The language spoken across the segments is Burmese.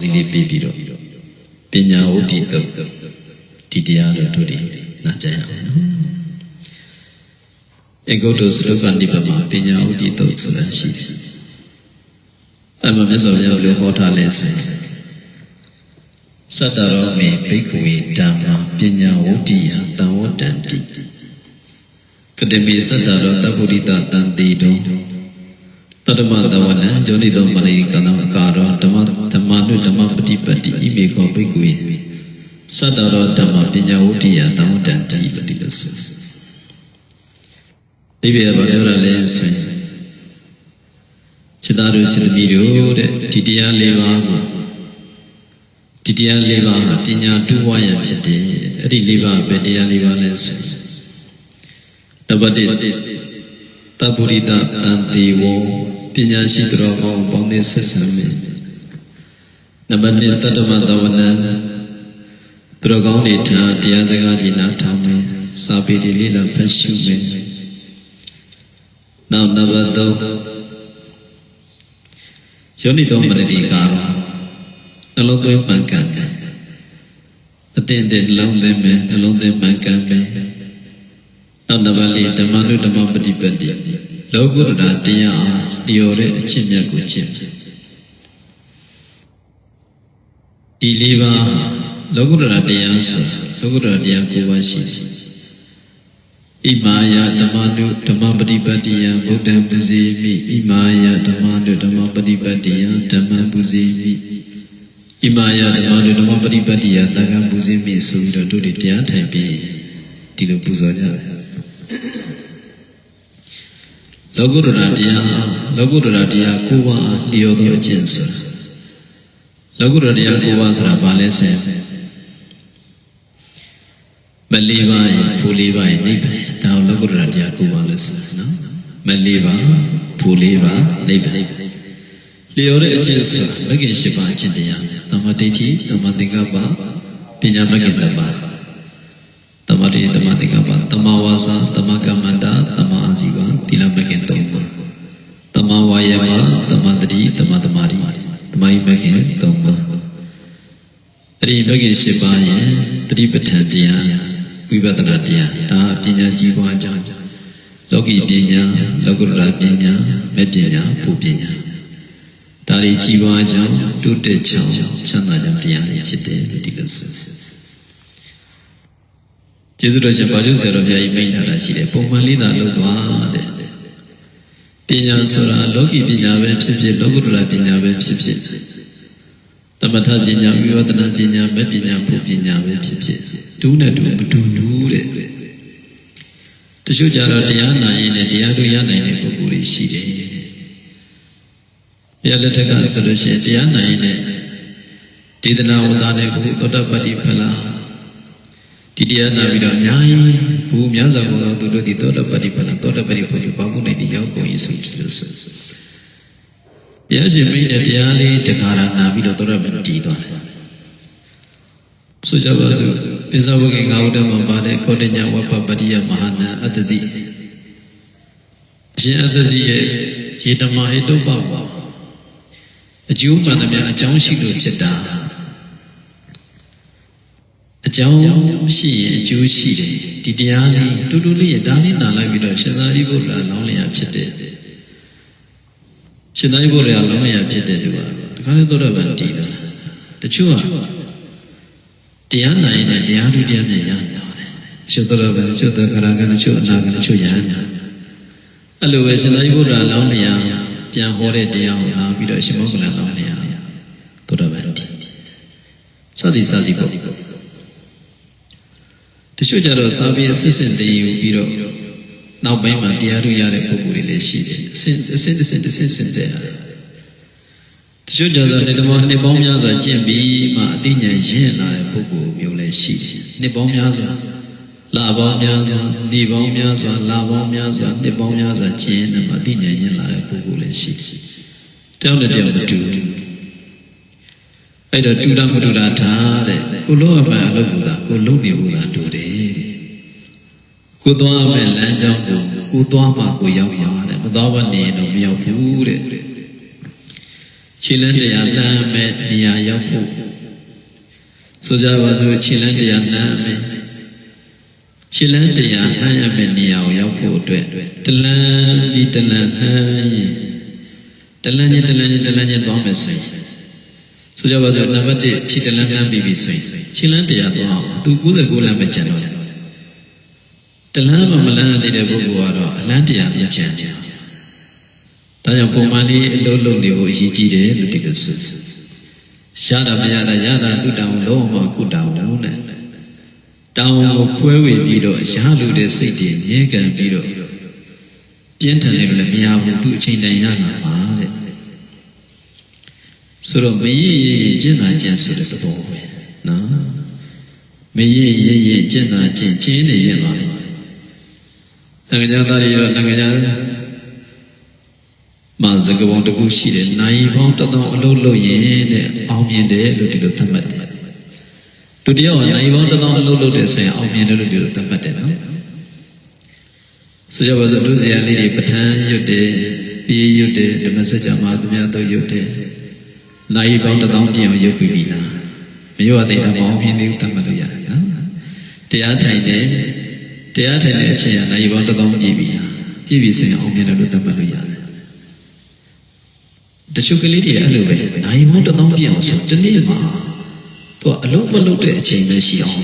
ဒီလေးပြီးပြီးတော့ပညာဝတ္တိတုတ်ဒီတရားတော်တို့ဒီနာကြရအောင်နော်ဧကုတ္တစလုကနိဗ္ဗာန်မှာပညာဝတ္တိတုတ်ဆိုတာရှိတယ်အဲ့မှာမြတ်စွာဘုရားလည်းဟောထားလဲဆိုစတ္တရောမေဘိက္ခဝေဓမ္မာပညာဝတ္တိယတံဝတ္တန္တိကတမေစတ္တရောတပ္ပုရိတတံတိတော တတမတဝနံဇောနိတောမလိကနံကာရောဓမ္မဓမ္မနုဓမ္မပฏิပတ္တိဣမေခောဘိက္ခဝေစတ္တရောဓမ္မပညာဝတ္တိယတံဝတ္တန္တိလို့ဒီလိုဆိုဒီပြဘာပြောရလဲဆိုရင်စိတ္တတို့စိတ္တိတို့တဲ့ဒီတရား၄ပါးကိုဒီတရား၄ပါးဟာပညာတူဝါရဖြစ်တယ်အဲ့ဒီ၄ပါးပဲတရား၄ပါးလဲဆိုတပတိတပုရိတတန်တိဝော ပညာရှိတော်ကောင်းပေါင်းတဲ့ဆက်ဆံမယ်နံပါတ်1တတ္တမတဝနံသူတော်ကောင်းတွေထားတရားစကားဒီနာထောင်မယ်စာပေတွေလေ့လာဖတ်ရှုမယ်နောက်နံပါတ်3ယောနိတော်မရတိကာရနှလုံးသွင်းမှန်ကန်တယ်အတင်းတဲ့နှလုံးသွင်းမယ်နှလုံးသွင်းမှန်ကန်မယ်နောက်နံပါတ်4ဓမ္မနုဓမ္မပฏิပတ်တိလောကုတ္တရာတရားအား လျော်တဲ့အချင်းမြတ်ကိုကျင့်ဒီလေးပါးလောကုတ္တရာတရားဆိုလောကုတ္တရာတရားကိုပါရှိတယ်ဣမာယဓမ္မနုဓမ္မပฏิပတ်တိယဗုဒ္ဓံပဇေမိဣမာယဓမ္မနုဓမ္မပฏิပတ်တိယဓမ္မံပဇေမိဣမာယဓမ္မနုဓမ္မပฏิပတ်တိယသံဃံပဇေမိဆိုပြီးတော့တို့တွေတရားထိုင်ပြီးဒီလိုပူဇော်ကြတယ် လောကုတ္တရာတရားလောကုတ္တရာတရားကိုပါလျော်သောအကျင့်ဆိုလောကုတ္တရာတရားကိုပါဆိုတာဘာလဲဆိုရင်မလေးပါးရင်ဖူလေးပါးရင်နိဗ္ဗာန်ဒါကိုလောကုတ္တရာတရားကိုပါလို့ဆိုတာနော်မလေးပါးဖူလေးပါးနိဗ္ဗာန်လျော်တဲ့အကျင့်ဆိုမဂ္ဂင်၈ပါးအကျင့်တရားသမ္မာဒိဋ္ဌိသမ္မာသင်္ကပ္ပပညာမဂ္ဂင်တစ်ပါးတမတိတမတိကပတမဝါစာတမကမ္မန္တာတမ အာဇီဝသီလမကင်သုံးပါတမဝါယမတမတတိတမတမာတိတမာရိမကင်သုံးပါအဲ့ဒီမကင်၈ပါးရဲ့တတိပဋ္ဌာန်တရားဝိပဿနာတရားဒါပညာကြီးပွားကြောင်းလောကီပညာလောကုတ္တရာပညာမဲ့ပညာဘုပညာဒါတွေကြီးပွားကြောင်းတုတက်ချောင်းချမ်းသာကြောင်းတရားတွေဖြစ်တယ်လို့ဒီလိုဆို ကျေးဇူးတော်ရှင်ဘာကျုဆရာတော်ဘုရားကြီးမိန့်ထားတာရှိတယ်ပုံမှန်လေးသာလုပ်သွားတဲ့ပညာဆိုတာလောကီပညာပဲဖြစ်ဖြစ်လောကုတ္တရာပညာပဲဖြစ်ဖြစ်သမထပညာဝိပဿနာပညာမဲ့ပညာဘုပညာပဲဖြစ်ဖြစ်ဒူးနဲ့ဒူးမတူဘူးတဲ့တချို့ကြတော့တရားနာရင်လည်းတရားတို့ရနိုင်တဲ့ပုဂ္ဂိုလ်တွေရှိတယ်ဘုရားလက်ထက်ကဆိုလို့ရှိရင်တရားနာရင်လည်းဒေသနာဝန္တာနဲ့ဘုသောတပတ္တိဖလား ဒီတရားနာပြီးတော့အများကြီးဘူများစွာသောသူတို့ဒီသောတပတ္တိပလသောတပတ္တိဘုသူပေါင်းမှုနဲ့ဒီရောက်ကုန်ရေးဆိုလို့ဆိုဘုရားရှင်မိတဲ့တရားလေးတခါရနာပြီးတော့သောတပတ္တိတည်သွားတယ်ဆိုကြပါစို့ပိဿဝဂေငါဟုတမပါတဲ့ခောတညဝပ္ပပတ္တိယမဟာနာအတ္တစီရှင်အတ္တစီရဲ့ရေတမဟိတုပ္ပဝအကျိုးမှန်သမျှအကြောင်းရှိလို့ဖြစ်တာ အကြောင်းရှိရင်အကျိုးရှိတယ်ဒီတရားလေးတူတူလေးဒါလေးနာလိုက်ပြီးတော့ရှင်သာရိပုတ္တရာလောင်းလျာဖြစ်တယ်ရှင်သာရိပုတ္တရာလောင်းလျာဖြစ်တယ်သူကတခါလေသောတာပန်တည်တယ်တချို့ကတရားနာရင်လည်းတရားသူတရားမြင်ရတာတယ်ချို့သောတာပန်ချို့သောကရာကချို့အနာကချို့ယဟန်နာအဲ့လိုပဲရှင်သာရိပုတ္တရာလောင်းလျာပြန်ဟောတဲ့တရားကိုလာပြီးတော့ရှင်မောကလန်လောင်းလျာသောတာပန်တည်စသည်စသည်ပေါ့ တချို့ကြတော့စာပေအစစ်စစ်တည်ယူပြီးတော့နောက်ပိုင်းမှာတရားထုတ်ရတဲ့ပုဂ္ဂိုလ်တွေလည်းရှိတယ်အစစ်အစစ်အစစ်အစစ်စစ်တဲ့ရတယ်တချို့ကြတော့နှစ်ပေါင်းနှစ်ပေါင်းများစွာကျင့်ပြီးမှအသိဉာဏ်ရင့်လာတဲ့ပုဂ္ဂိုလ်မျိုးလည်းရှိတယ်နှစ်ပေါင်းများစွာလာပေါင်းများစွာဒီပေါင်းများစွာလာပေါင်းများစွာနှစ်ပေါင်းများစွာကျင့်နေမှအသိဉာဏ်ရင့်လာတဲ့ပုဂ္ဂိုလ်လည်းရှိတယ်တောင်းတဲ့တောင်းမတူဘူး အဲ့တော့တူတာမတူတာထားတဲ့ကိုလုံးအမှန်အလုပ်ကိုသာကိုလုံးနေဘူးလားတူတယ်တဲ့ကိုသွားမယ်လမ်းကြောင်းကိုကိုသွားမှကိုရောက်မှာတဲ့မသွားဘဲနေရင်တော့မရောက်ဘူးတဲ့ခြခြေလန်းတရားလမ်းမဲ့နေရာရောက်ဖို့ဆိုကြပါစို့ခြေလန်းတရားလမ်းမဲ့ခြေလန်းတရားလမ်းရမဲ့နေရာကိုရောက်ဖို့အတွက်တလန်းပြီးတလန်းဟမ်းရင်တလန်းချင်းတလန်းချင်းတလန်းချင်းသွားမယ်ဆိုရင် ဆိုကြပါစို့နံပါတ်1ခြေတလန်းလမ်းပြီးပြီဆိုရင်ခြေလန်းတရားသွားအောင်သူ99လမ်းပဲကျန်တော့တယ်တလန်းမှမလန်းသေးတဲ့ပုဂ္ဂိုလ်ကတော့အလန်းတရားမကျန်ကြဘူးဒါကြောင့်ပုံမှန်လေးအလုံးလုံးတွေကိုအရေးကြီးတယ်လို့ဒီလိုဆိုရှားတာမရတာရတာသူတောင်လုံးဝကုတောင်လုံးနဲ့တောင်ကိုခွဲဝေပြီးတော့ရလူတဲ့စိတ်တွေမြဲကန်ပြီးတော့ပြင်းထန်တယ်လို့လည်းမရဘူးသူအချိန်တန်ရလာပါတဲ့ ဆိုတော့မရည်ရည်ကျင့်တာကျင့်ဆိုတဲ့သဘောပဲနော်မရည်ရည်ရည်ကျင့်တာကျင့်ချင်းနေရင်ပါလေနိုင်ငံသားတွေရောနိုင်ငံသားမှာစကပုံတစ်ခုရှိတယ်။နိုင်ပေါင်းတစ်သောင်းအလုပ်လုပ်ရင်တဲ့အောင်မြင်တယ်လို့ဒီလိုသတ်မှတ်တယ်။ဒုတိယကနိုင်ပေါင်းတစ်သောင်းအလုပ်လုပ်တယ်ဆိုရင်အောင်မြင်တယ်လို့ဒီလိုသတ်မှတ်တယ်နော်။ဆိုကြပါစို့ဒုစရိုက်လေးတွေပဋ္ဌာန်းရွတ်တယ်၊ပြေးရွတ်တယ်ဓမ္မစကြာမှာသူများတို့ရွတ်တယ်။ နိုင်ပေါင်းတစ်သောင်းပြင်အောင်ရွတ်ပြီးပြီလား။မရွတ်သေးတာမအောင်မြင်သေးဘူးသတ်မှတ်လို့ရတယ်နော်။တရားထိုင်တယ်တရားထိုင်တဲ့အချိန်ကနိုင်ပေါင်းတစ်သောင်းပြည့်ပြီလား။ပြည့်ပြီဆိုရင်အောင်မြင်တယ်လို့သတ်မှတ်လို့ရတယ်။တချို့ကလေးတွေအဲ့လိုပဲနိုင်မောင်းတစ်သောင်းပြည့်အောင်ဆိုတနေ့မှာသူကအလုံးမလုံးတဲ့အချိန်ပဲရှိအောင်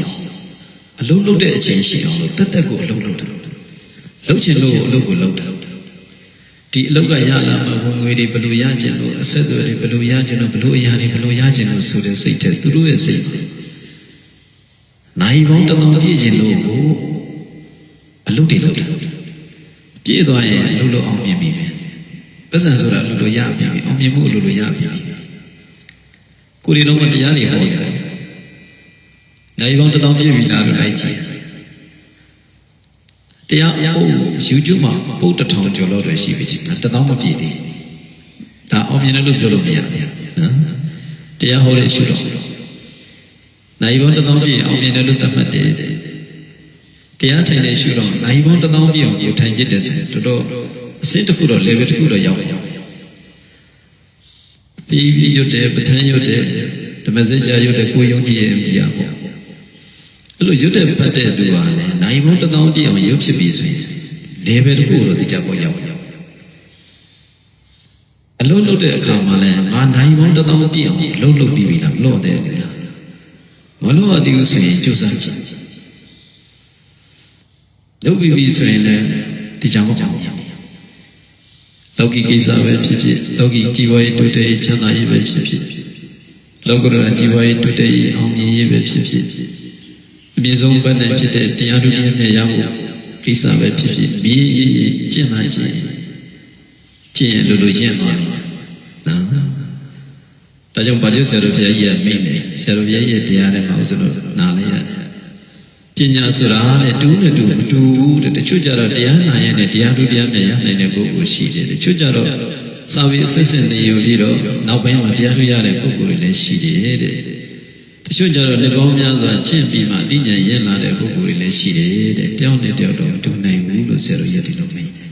အလုံးလုံးတဲ့အချိန်ရှိအောင်လို့တက်တက်ကိုအလုံးလုံးတယ်လုံးချင်လို့အလုံးကိုလုံးတယ် ဒီအလုံးကရလာမှဝင်ငွေတွေဘယ်လိုရကျင်လို့အဆက်အသွယ်တွေဘယ်လိုရကျင်လို့ဘယ်လိုအရာတွေဘယ်လိုရကျင်လို့ဆိုတဲ့စိတ်တဲ့သူတို့ရဲ့စိတ်နိုင်ပေါင်းတစ်သောင်းပြည့်ကျင်လို့ကိုအလုံးတွေလုံးတယ်ပြည့်သွားရင်အလုံးလုံးအောင်မြင်ပြီပဲပတ်စံဆိုတာလူလိုရပြီအောင်မြင်မှုလူလိုရပြီကိုရီတော့မတရားတွေဟောရတယ်နိုင်ပေါင်းတစ်သောင်းပြည့်ပြီလားလို့လိုက်ကြည့် တရားပုတ် YouTube မှာပုတ်တစ်ထောင်ကျော်လို့တွေရှိပြီချင်းတစ်သောင်းမပြည့်သေးဒါအောင်မြင်တယ်လို့ပြောလို့မရဘူးနော်တရားဟောတဲ့ရှုတော့နိုင်ပေါင်းတစ်သောင်းပြည့်အောင်မြင်တယ်လို့သတ်မှတ်တယ်တရားထိုင်တဲ့ရှုတော့နိုင်ပေါင်းတစ်သောင်းပြည့်အောင်ကိုထိုင်ပြတယ်ဆိုရင်တော်တော်အစစ်တစ်ခုတော့ level တစ်ခုတော့ရောက်ရောက်ပြီးပြီးရွတ်တယ်ပဋ္ဌာန်းရွတ်တယ်ဓမ္မစကြာရွတ်တယ်ကိုယုံကြည်ရဲ့ပြရပေါ့ အဲ့လိုရွတ်တဲ့ဖတ်တဲ့သူကလည်းနိုင်ပေါင်းတစ်သောင်းပြည့်အောင်ရွတ်ဖြစ်ပြီဆိုရင် level တစ်ခုတော့တိကျပေါ်ရောက်ရောက်အလုံးလုံးတဲ့အခါမှာလည်းငါနိုင်ပေါင်းတစ်သောင်းပြည့်အောင်အလုံးလုံးပြီးပြီလားမလို့တဲ့လူလားမလို့ရသေးဘူးဆိုရင်ကြိုးစားကြည့်လုပ်ပြီးပြီဆိုရင်လည်းတိကျမပေါ့လောကီကိစ္စပဲဖြစ်ဖြစ်လောကီជីវရေးတိုးတက်ရေးချမ်းသာရေးပဲဖြစ်ဖြစ်လောကရជីវရေးတိုးတက်ရေးအောင်မြင်ရေးပဲဖြစ်ဖြစ်အ မြင့်ဆုံးဘက်နဲ့ဖြစ်တဲ့တရားဒုတိယမြတ်ရဖို့ကိစ္စပဲဖြစ်ဖြစ်မြည်ကျင့်မှကျင့်ကျင့်လို့လို့ကျင့်ပါလိမ့်နော်ဒါကြောင့်ဘာကျဆရာတော်ဘုရားကြီးကမိတ်နေဆရာတော်ဘုရားရဲ့တရားထဲမှာဥစ္စလို့နားလဲရတယ်ပညာဆိုတာတဲ့တူနဲ့တူမတူဘူးတဲ့တချို့ကြတော့တရားနာရတဲ့တရားတူတရားမြတ်ရနိုင်တဲ့ပုဂ္ဂိုလ်ရှိတယ်တချို့ကြတော့စာပေအစစ်စစ်နေယူပြီးတော့နောက်ပိုင်းမှာတရားတူရတဲ့ပုဂ္ဂိုလ်တွေလည်းရှိတယ်တဲ့ တချို့ကြတော့လက်ပေါင်းများစွာချင့်ပြီးမှအသိဉာဏ်ရင့်လာတဲ့ပုဂ္ဂိုလ်တွေလည်းရှိတယ်တဲ့တယောက်နဲ့တယောက်တော့မတူနိုင်ဘူးလို့ဆရာတော်ရည်ဒီလိုမိတ်တယ်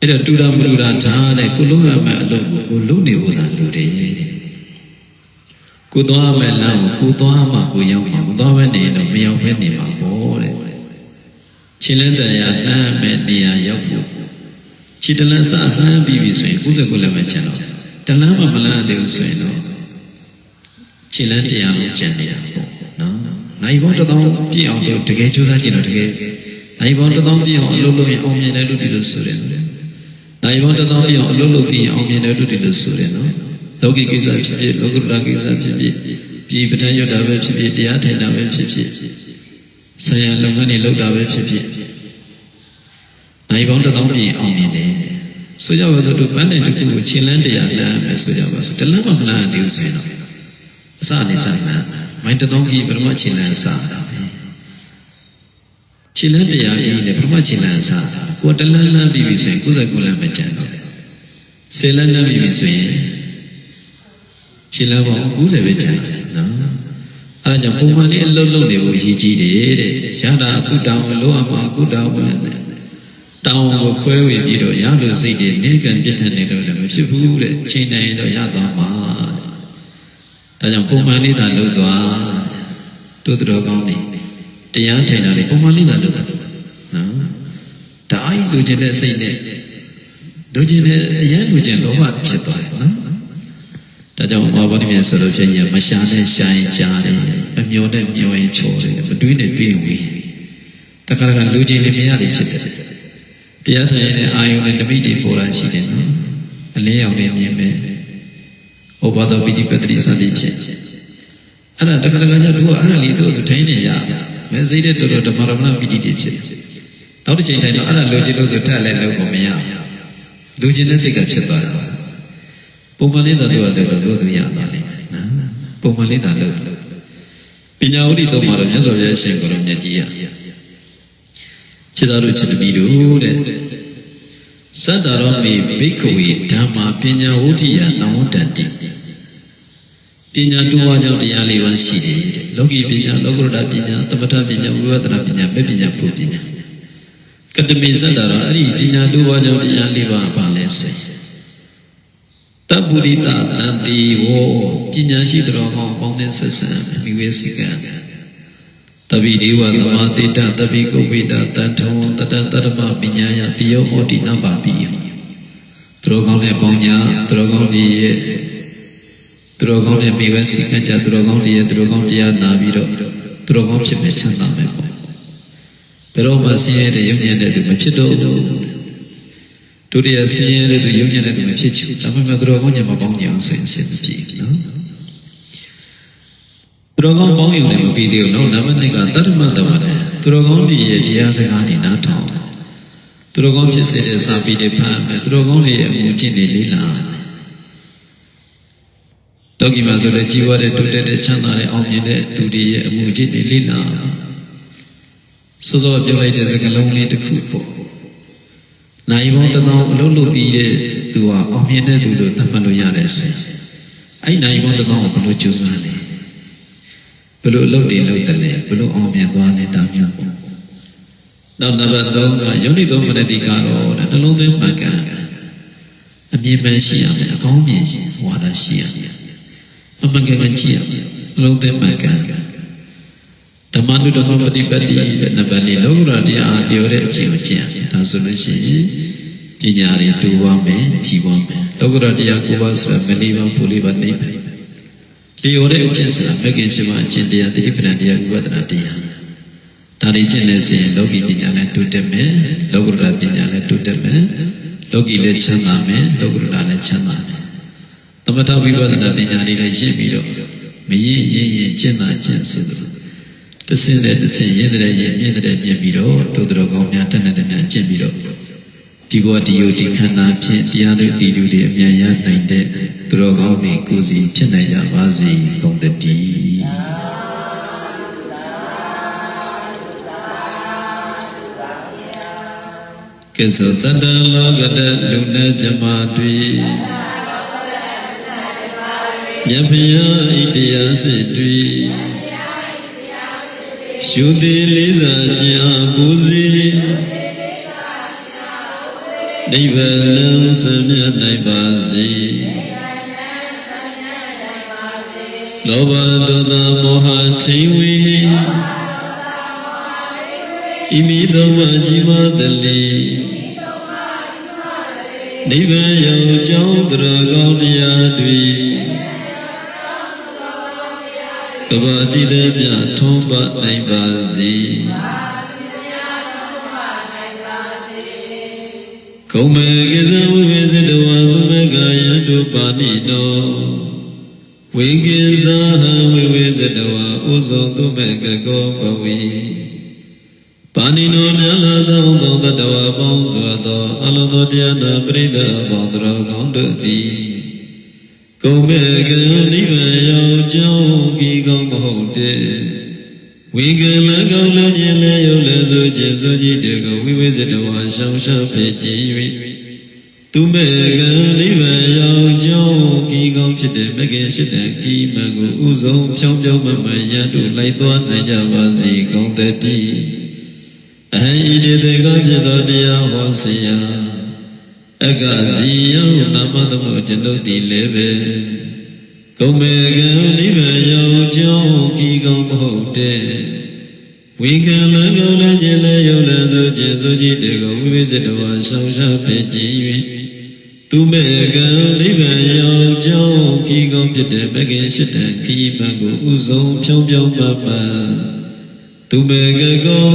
အဲ့တော့တူတာမတူတာထားတဲ့ကိုလုံးရမယ့်အလုပ်ကိုကိုလုံးနေဖို့သာလူတယ်တဲ့ကိုသွားမဲ့လမ်းကိုကိုသွားမှကိုရောက်မှာမသွားဘဲနေတော့မရောက်ဘဲနေမှာပေါ့တဲ့ချင်းလက်တရားနှမ်းမဲ့နေရာရောက်ဖို့ခြေတလန်းစဆန်းပြီးပြီဆိုရင်99လည်းမကျန်တော့တလန်းမှမလန်းသေးဘူးဆိုရင်တော့ ခြေလန်းတရားကိုကျန်နေတာပေါ့နော်နိုင်ဘောတစ်သောင်းပြည့်အောင်လို့တကယ်ကြိုးစားကြည့်တော့တကယ်နိုင်ဘောတစ်သောင်းပြည့်အောင်အလုပ်လုပ်ရင်အောင်မြင်တယ်လို့ဒီလိုဆိုတယ်နိုင်ဘောတစ်သောင်းပြည့်အောင်အလုပ်လုပ်ပြီးအောင်မြင်တယ်လို့ဒီလိုဆိုတယ်နော်လောကီကိစ္စဖြစ်ဖြစ်လောကုတ္တရာကိစ္စဖြစ်ဖြစ်ပြည်ပဋ္ဌာန်းရွတ်တာပဲဖြစ်ဖြစ်တရားထိုင်တာပဲဖြစ်ဖြစ်ဆရာလုပ်ငန်းတွေလုပ်တာပဲဖြစ်ဖြစ်နိုင်ပေါင်းတစ်သောင်းပြင်အောင်မြင်တယ်ဆိုကြပါစို့တို့ပန်းတဲ့တစ်ခုကိုခြေလန်းတရားလမ်းမယ်ဆိုကြပါစို့တလန်းမှမလန်းသေးဘူးဆိုရင်တော့ အစအနေစလမ်းမိုင်းတစ်သောင်းကြီးပထမခြေလန်းအစတာပဲခြေလန်းတရားကြီးနဲ့ပထမခြေလန်းအစကိုတလန်းလန်းပြီးပြီဆိုရင်99လမ်းမကျန်တော့ဆယ်လန်းလန်းပြီးပြီဆိုရင်ခြေလမ်းပေါင်း90ပဲကျန်တယ်နော်အဲဒါကြောင့်ပုံမှန်လေးအလုံးလုံးနေဖို့ရည်ကြီးတယ်တဲ့ရတာသူတောင်းလို့အမှာကုတောင်းပဲနဲ့တောင်းကိုခွဲဝေပြီးတော့ရလို့စိတ်တွေနေကံပြစ်ထန်နေတော့လည်းမဖြစ်ဘူးတဲ့ချိန်တိုင်းတော့ရသွားမှာတဲ့ ဒါကြောင့်ပုံမှန်လေးသာလုပ်သွားတဲ့တို့တော်ကောင်းနေတရားထိုင်တာလေပုံမှန်လေးသာလုပ်တာနော်ဒါအိလူကျင်တဲ့စိတ်နဲ့လူကျင်တဲ့အရင်လူကျင်လောဘဖြစ်သွားတယ်နော်ဒါကြောင့်ဘာဝတိမြတ်ဆိုလို့ဖြစ်ရင်မရှာနဲ့ရှာရင်ကြားတယ်အမျောနဲ့မျောရင်ချော်တယ်မတွေးနဲ့တွေးရင်ဝေးတခါတခါလူကျင်လေးမရလေးဖြစ်တယ်တရားထိုင်ရင်အာယုန်နဲ့တပိတိပေါ်လာရှိတယ်နော်အလင်းရောင်လေးမြင်မယ် ဩဘာသောပိဋိပတ္တိစသည်ဖြစ်အဲ့ဒါတခါတခါကျသူကအဲ့ဒါလေးတို့ထိုင်နေရမဲစိတ်တဲ့တော်တော်ဓမ္မရမဏပိဋိတိဖြစ်နောက်တစ်ချိန်တိုင်းတော့အဲ့ဒါလူကျင်လို့ဆိုထက်လည်းလုံးကိုမရလူကျင်တဲ့စိတ်ကဖြစ်သွားတာပုံမှန်လေးတော့သူကတော်တော်လို့သူရတာလေနော်ပုံမှန်လေးသာလို့ပညာဝိတ္တိတော့မှာတော့မြတ်စွာဘုရားရှင်ကိုယ်တော်မြတ်ကြီးရခြေတော်တို့ခြေတပီတို့တဲ့သတ္တရောမေဘိက္ခဝေဓမ္မာပညာဝုဒ္ဓိယနဝတ္တတိ ပညာတူဝါကြောင့်တရားလေးပါရှိတယ်တဲ့လောကီပညာလောကုတ္တပညာသမထပညာဝိပဿနာပညာမဲ့ပညာဖို့ပညာကတမေသတ္တရောအဲ့ဒီပညာတူဝါကြောင့်တရားလေးပါပါလဲဆိုရင်တပ္ပုရိတတန်တိဝပညာရှိတော်ကောင်းပေါင်းတဲ့ဆက်ဆံမိဝေစိကံတပိဒေဝသမာတိတတပိကုပိတတန်ထုံတတတရမပညာယပိယောဟောတိနဗ္ဗပိယောသူတော်ကောင်းတဲ့ပေါင်းညာသူတော်ကောင်းတွေရဲ့သူ တော်ကောင်းတဲ့မိဝေစိကံကြသူတော်ကောင်းတွေရဲ့သူတော်ကောင်းတရားနာပြီးတော့သူတော်ကောင်းဖြစ်မဲ့ချမ်းသာမယ်ပေါ့ဘယ်တော့မှဆင်းရဲတဲ့ယုံကြည်တဲ့သူမဖြစ်တော့ဘူးဒုတိယဆင်းရဲတဲ့သူယုံကြည်တဲ့သူမဖြစ်ချင်ဒါပေမဲ့သူတော်ကောင်းညမှာပေါင်းကြအောင်ဆိုရင်အဆင်မပြေနော်သူတော်ကောင်းပေါင်းယူတယ်မပြီးသေးဘူးနော်နံပါတ်2ကတတ္တမတဝနဲ့သူတော်ကောင်းတွေရဲ့တရားစကားတွေနားထောင်သူတော်ကောင်းဖြစ်စေတဲ့စာပေတွေဖတ်မယ်သူတော်ကောင်းတွေရဲ့အမှုကျင့်တွေလေ့လာ လောကီမှာဆိုလည်းကြီးပွားတဲ့တိုးတက်တဲ့ချမ်းသာတဲ့အောင်မြင်တဲ့သူတွေရဲ့အမှုကျင့်တွေလေ့လာစောစောပြောလိုက်တဲ့စကားလုံးလေးတစ်ခုပေါ့နိုင်ပေါင်းတစ်သောင်းအလုပ်လုပ်ပြီးတဲ့သူဟာအောင်မြင်တဲ့သူလို့သတ်မှတ်လို့ရတယ်ဆိုရင်အဲ့နိုင်ပေါင်းတစ်သောင်းကိုဘယ်လိုကြိုးစားလဲဘယ်လိုအလုပ်တွေလုပ်တယ်လဲဘယ်လိုအောင်မြင်သွားလဲတာမျိုးပေါ့နောက်နံပါတ်3ကယုံနိသောမနတိကတော့တဲ့နှလုံးသွင်းမှန်ကန်အမြင်မှန်ရှိရမယ်အကောင်းမြင်ရှိဝါဒရှိရမယ် အမှန်ကန်ကြည့်ရမယ်နှလုံးသွင်းမှန်ကန်ဓမ္မနုဓမ္မပฏิပတ်တိတဲ့နံပါတ်၄လောကုတ္တရာတရားပြောတဲ့အချိန်ကိုကျင့်ရဒါဆိုလို့ရှိရင်ပညာတွေတူပါမယ်ကြီးပါမယ်လောကုတ္တရာတရားကိုပါဆိုတာမလေးပါဖို့လေးပါနေတယ်လျော်တဲ့အကျင့်ဆိုတာမဂ္ဂင်ရှိမှအကျင့်တရားတိပ္ပဏတရားဥပဒနာတရားဒါတွေကျင့်နေစဉ်လောကီပညာနဲ့တိုးတက်မယ်လောကုတ္တရာပညာနဲ့တိုးတက်မယ်လောကီလည်းချမ်းသာမယ်လောကုတ္တရာလည်းချမ်းသာမယ် သမထဝိပဿနာပညာတွေလည်းရှင်းပြီးတော့မရင်ရင်ရင်ကျင့်တာကျင့်ဆိုသူတဆင်းနဲ့တဆင်းရင်းတဲ့ရင်းမြင့်တဲ့မြင့်ပြီးတော့တို့တော်ကောင်းများတက်တဲ့များကျင့်ပြီးတော့ဒီဘောဒီယိုဒီခန္ဓာဖြင့်တရားတို့တည်လူတွေအမြန်ရနိုင်တဲ့သူတော်ကောင်းတွေကိုယ်စီဖြစ်နိုင်ကြပါစေကုန်တည်းကဲသောတတ္တလောကတလူနဲ့ဇမတွေ မြတ်ဖျားဤတရားစစ်တွေရှုသည်လေးစားခြင်းအပူစီနိဗ္ဗာန်ဆံမြတ်နိုင်ပါစေလောဘဒေါသမောဟချိန်ဝေဣမိသောဝជីဝတလေနိဗ္ဗာန်ရောက်ကြောင်းသူတော်ကောင်းတရားတွေက ဘာတိတဲ့မြထုံးပနိုင်ပါစေကုံမေကိစ္စဝိဝေစတဝဘမကယတုပါဏိနောဝိကိစ္စဟဝိဝေစတဝဥဇောတုမေကကောဘဝေပါဏိနောမြတ်လာသောသောတတဝပေါင်းစွာသောအလုံးသောတရားနာပရိသတ်ပေါင်းတော်ကောင်းတို့သည် ကုံမေကနိဗ္ဗာန်ရောက်ကြောင်းဤကောင်းမဟုတ်တဲ့ဝိကလကောင်းလည်းခြင်းလည်းရုပ်လည်းဆိုခြင်းဆိုကြည်တေကိုဝိဝိဇ္ဇတဝါရှောင်းရှောင်းဖြစ်ကြည်၍သူမေကနိဗ္ဗာန်ရောက်ကြောင်းဤကောင်းဖြစ်တဲ့မဂ္ဂင်ရှိတဲ့ဤမန်ကိုဥဆုံးဖြောင်းဖြောင်းမမှန်ရန်တို့လိုက်သွားနိုင်ကြပါစေကောင်းတည်းအဟံဤတေတေကဖြစ်သောတရားဟောစီယအကစီယနာ မသမုကျွန်ုပ်သည်လည်းပဲကုံမေကံနိဗ္ဗာန်ရောက်ကြောင်းဤကောင်းမဟုတ်တဲ့ဝိကံလံကောင်းလည်းခြင်းလည်းယုံလည်းဆိုခြင်းဆိုကြည်တေကိုဝိဝိဇ္ဇတဝါဆောင်ရှားဖြစ်ခြင်း၍သူမေကံနိဗ္ဗာန်ရောက်ကြောင်းဤကောင်းဖြစ်တဲ့ဘဂင်ရှိတဲ့ခီးမှန်ကိုဥဆုံးဖြောင်းဖြောင်းပပသူမေကကော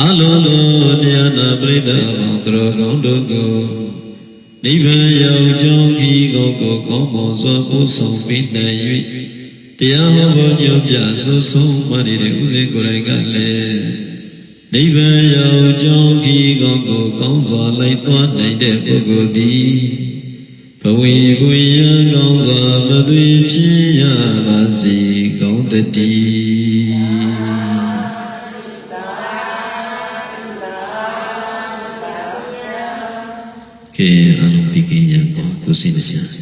အလုံးစုံတရားနာပရိသတ်အပေါင်းသူတော်ကောင်းတို့ကို နိဗ္ဗာန်ရောက်ကြောင်းဤကောင်းကိုကောင်းမွန်စွာပို့ဆောင်ပေးနိုင်၍တရားဟောဖို့ကြောင့်ပြဆိုဆုံးမှနေတဲ့ဥစဉ်ကိုယ်တိုင်ကလည်းနိဗ္ဗာန်ရောက်ကြောင်းဤကောင်းကိုကောင်းစွာလိုက်သွားနိုင်တဲ့ပုဂ္ဂိုလ်သည်ဘဝေကိုရန်ကောင်းစွာမသွေဖြစ်ရပါစေကောင်းတည်းကဲ အလုံး